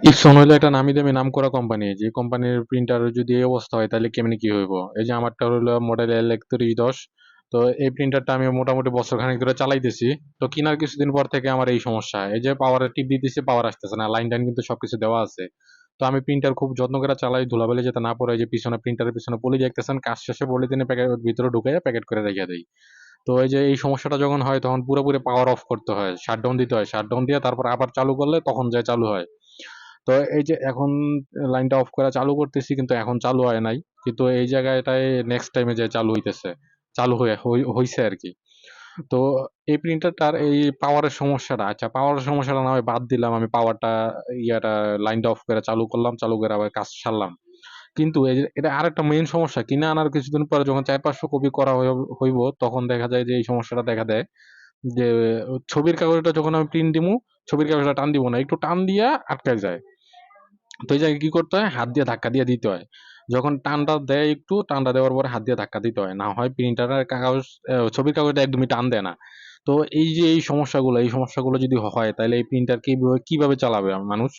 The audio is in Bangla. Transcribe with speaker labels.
Speaker 1: ইপসন হইল একটা নামি দামি নাম করা কোম্পানি যে কোম্পানির প্রিন্টার যদি এই অবস্থা হয়, তাহলে কেমনি কি হইব? এই যে আমারটা হলো মডেল এল একত্রিশ দশ, তো এই প্রিন্টারটা আমি মোটামুটি বছর খানিক ধরে চালাইতেছি, তো কেনার কিছুদিন পর থেকে আমার এই সমস্যা। এই যে পাওয়ারের টিপ দিতেছি পাওয়ার আসতেছে না লাইন টাইন কিন্তু সবকিছু দেওয়া আছে। তো আমি প্রিন্টার খুব যত্ন করে চালাই, ধুলাবালি যাতে না পড়ে যে পিছনে প্রিন্টারের পিছনে পলি দেখতেছেন, কাজ শেষে পলিথিনে প্যাকেট ভিতরে ঢুকে প্যাকেট করে রেখে দেই। তো এই যে এই সমস্যাটা যখন হয়, তখন পুরোপুরি পাওয়ার অফ করতে হয় শাটডাউন দিতে হয় শাটডাউন দিয়ে তারপর আবার চালু করলে তখন যায় চালু হয়। তো এই যে এখন লাইনটা অফ করা চালু করতেছি, কিন্তু এখন চালু হয় নাই। কিন্তু এই জায়গাটায় নেক্সট টাইমে যে চালু হইতেছে, চালু হয়ে, হই- হইছে আর কি তো এই প্রিন্টারটার এই পাওয়ারের সমস্যাটা আচ্ছা পাওয়ারের সমস্যাটা না হয় বাদ দিলাম, আমি পাওয়ারটা ইয়াটা লাইনটা অফ করে চালু করলাম, চালু করে আবার কাজ সারলাম। কিন্তু এটা আরেকটা মেইন সমস্যা, কিনে আনার কিছুদিন পরে যখন চার পাঁচশো কপি করা হইব- হইব, তখন দেখা যায় যে এই সমস্যাটা দেখা দেয়। যে ছবির কাগজটা যখন আমি প্রিন্ট দিমু, ছবির কাগজটা টান দিব না, একটু টান দিয়া আটকে যায়। তো এই জায়গায় কি করতে হয়? হাত দিয়ে ধাক্কা দিয়ে দিতে হয়। যখন টানটা দেয় একটু, টানটা দেওয়ার পরে হাত দিয়ে ধাক্কা দিতে হয়। না হয় প্রিন্টারের কাগজ ছবির কাগজটা একদমই টান দেয় না। তো এই যে এই সমস্যাগুলো এই সমস্যাগুলো যদি হয়, তাহলে এই প্রিন্টার কীভাবে কীভাবে চালাবে মানুষ?